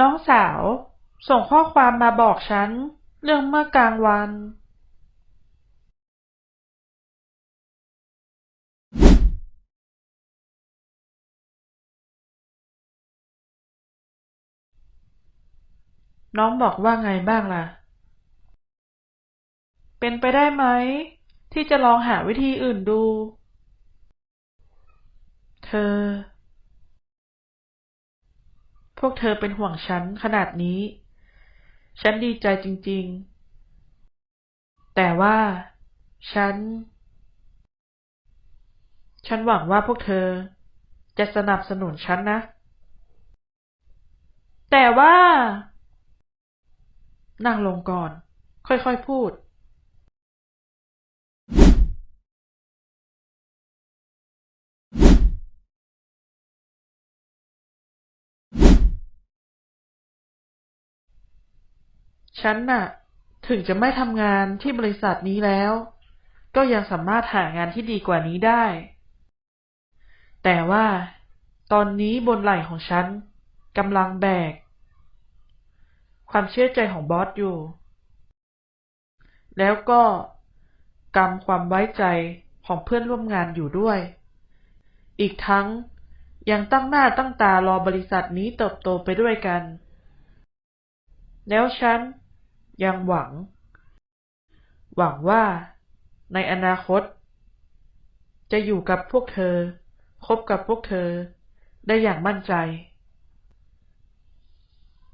น้องสาว ส่งข้อความมาบอกฉัน เรื่องเมื่อกลางวัน น้องบอกว่าไงบ้างล่ะ เป็นไปได้ไหม ที่จะลองหาวิธีอื่นดู เธอ พวกเธอเป็นห่วงฉันขนาดนี้ ฉันดีใจจริง ๆ แต่ว่า ฉัน ฉันหวังว่าพวกเธอจะสนับสนุนฉันนะ แต่ว่า นั่งลงก่อน ค่อยๆพูด ฉันน่ะ ถึงจะไม่ทำงานที่บริษัทนี้แล้ว ก็ยังสามารถหางานที่ดีกว่านี้ได้ แต่ว่า ตอนนี้บนไหล่ของฉันกำลังแบก ความเชื่อใจของบอสอยู่ แล้วก็กำความไว้ใจของเพื่อนร่วมงานอยู่ด้วย อีกทั้งยังตั้งหน้าตั้งตารอบริษัทนี้เติบโตไปด้วยกัน แล้วฉัน ยังหวัง หวังว่า ในอนาคต จะอยู่กับพวกเธอ คบกับพวกเธอ ได้อย่างมั่นใจ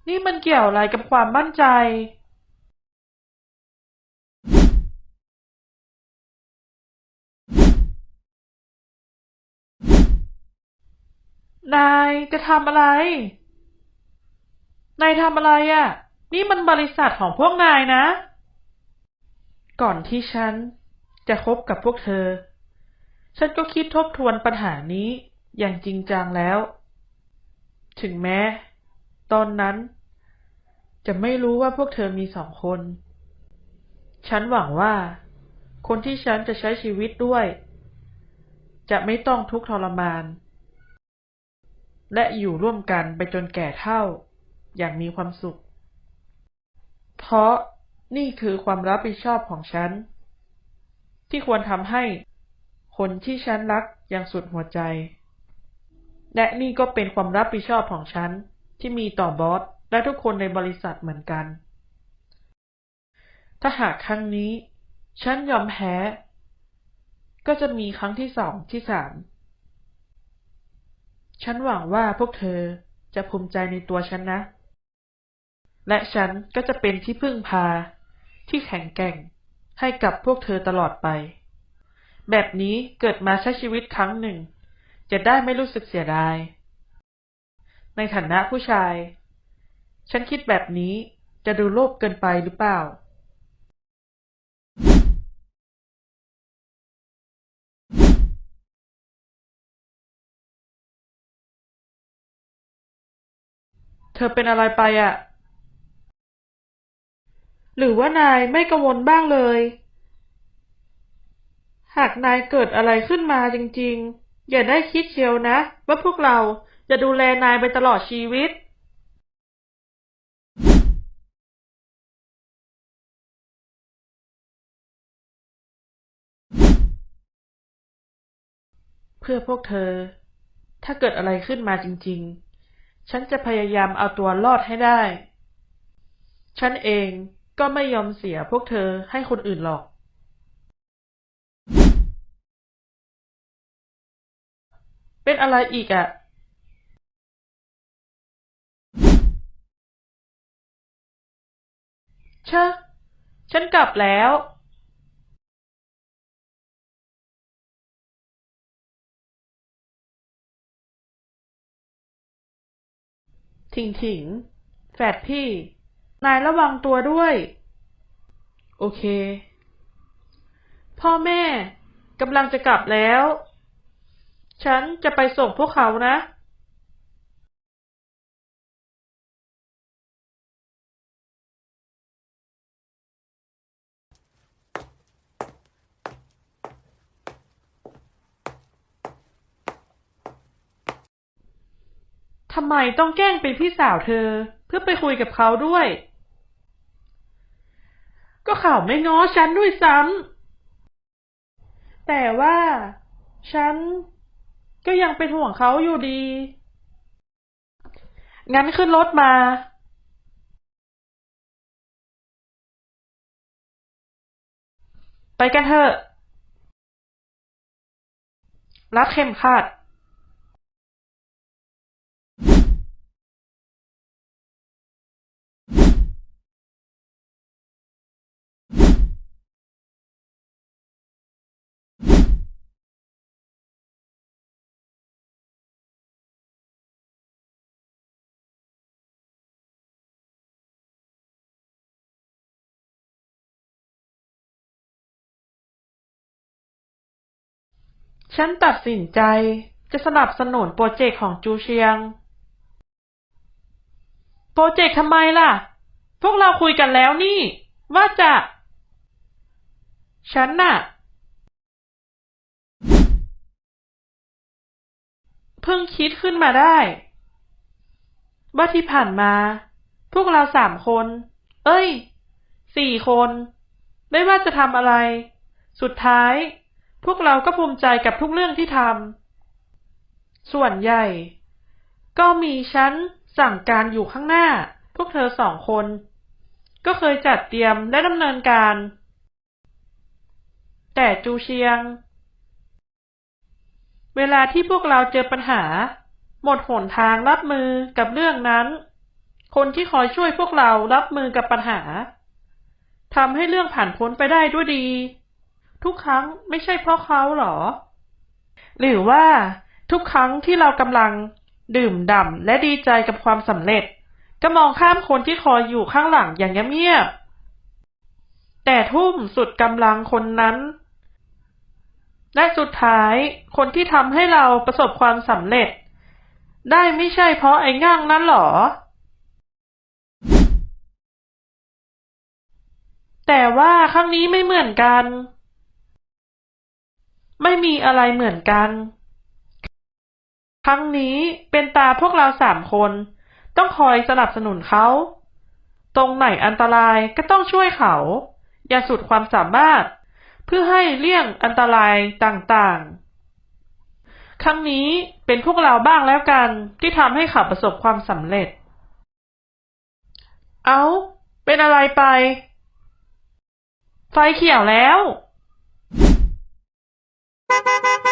นี่มันเกี่ยวอะไรกับความมั่นใจนายจะทำอะไร นายทำอะไรอะ่ะ นี่มันบริษัทของพวกนายนะ ก่อนที่ฉันจะคบกับพวกเธอ ฉันก็คิดทบทวนปัญหานี้อย่างจริงจังแล้ว ถึงแม้ ตอนนั้น จะไม่รู้ว่าพวกเธอมีสองคน ฉันหวังว่า คนที่ฉันจะใช้ชีวิตด้วย จะไม่ต้องทุกข์ทรมาน และอยู่ร่วมกันไปจนแก่เฒ่า อย่างมีความสุข เพราะนี่คือความรับผิดชอบของฉัน ที่ควรทำให้คนที่ฉันรักอย่างสุดหัวใจ และนี่ก็เป็นความรับผิดชอบของฉัน ที่มีต่อบอสและทุกคนในบริษัทเหมือนกัน ถ้าหากครั้งนี้ ฉันยอมแพ้ ก็จะมีครั้งที่สองที่สาม ฉันหวังว่าพวกเธอจะภูมิใจในตัวฉันนะ และฉันก็จะเป็นที่พึ่งพา ที่แข็งแกร่ง ให้กับพวกเธอตลอดไป แบบนี้เกิดมาใช้ชีวิตครั้งหนึ่ง จะได้ไม่รู้สึกเสียดาย ในฐานะผู้ชาย ฉันคิดแบบนี้จะดูโลภเกินไปหรือเปล่าเธอเป็นอะไรไปอะ่ะ หรือว่านายไม่กังวลบ้างเลย หากนายเกิดอะไรขึ้นมาจริงๆ อย่าได้คิดเชียวนะ ว่าพวกเราจะดูแลนายไปตลอดชีวิตเพื่อพวกเธอ ถ้าเกิดอะไรขึ้นมาจริง ๆ ฉันจะพยายามเอาตัวรอดให้ได้ ฉันเอง ก็ไม่ยอมเสียพวกเธอให้คนอื่นหรอก เป็นอะไรอีกอะ่ะชะฉันกลับแล้ว ถิงถิงแฝดพี่ นายระวังตัวด้วย โอเค พ่อแม่กำลังจะกลับแล้ว ฉันจะไปส่งพวกเขานะทำไมต้องแกล้งเป็นพี่สาวเธอ เพื่อไปคุยกับเขาด้วย เขาไม่ง้อฉันด้วยซ้ำ แต่ว่า ฉันก็ยังเป็นห่วงเขาอยู่ดี งั้นขึ้นรถมา ไปกันเถอะ รัดเข็มขัด ฉันตัดสินใจจะสนับสนุนโปรเจกต์ของจูเชียง โปรเจกต์ทำไมล่ะ พวกเราคุยกันแล้วนี่ ว่าจะ ฉันน่ะ เพิ่งคิดขึ้นมาได้ ว่าที่ผ่านมา พวกเราสามคน เอ้ย สี่คนไม่ว่าจะทำอะไร สุดท้าย พวกเราก็ภูมิใจกับทุกเรื่องที่ทำ ส่วนใหญ่ ก็มีฉันสั่งการอยู่ข้างหน้า พวกเธอสองคน ก็เคยจัดเตรียมและดำเนินการ แต่จูเชียง เวลาที่พวกเราเจอปัญหา หมดหนทางรับมือกับเรื่องนั้น คนที่คอยช่วยพวกเรารับมือกับปัญหาทำให้เรื่องผ่านพ้นไปได้ด้วยดี ทุกครั้งไม่ใช่เพราะเขาหรอ หรือว่าทุกครั้งที่เรากำลังดื่มด่ำและดีใจกับความสำเร็จ ก็มองข้ามคนที่คอยอยู่ข้างหลังอย่างเงียบๆแต่ทุ่มสุดกำลังคนนั้น และสุดท้ายคนที่ทำให้เราประสบความสำเร็จ ได้ไม่ใช่เพราะไอ้ง่างนั้นหรอ แต่ว่าครั้งนี้ไม่เหมือนกัน ไม่มีอะไรเหมือนกัน ครั้งนี้เป็นตาพวกเราสามคน ต้องคอยสนับสนุนเขา ตรงไหนอันตรายก็ต้องช่วยเขา อย่าสุดความสามารถ เพื่อให้เลี่ยงอันตรายต่างๆ ครั้งนี้เป็นพวกเราบ้างแล้วกันที่ทำให้เขาประสบความสำเร็จ เอา้า เป็นอะไรไป ไฟเขียวแล้ว Thank you.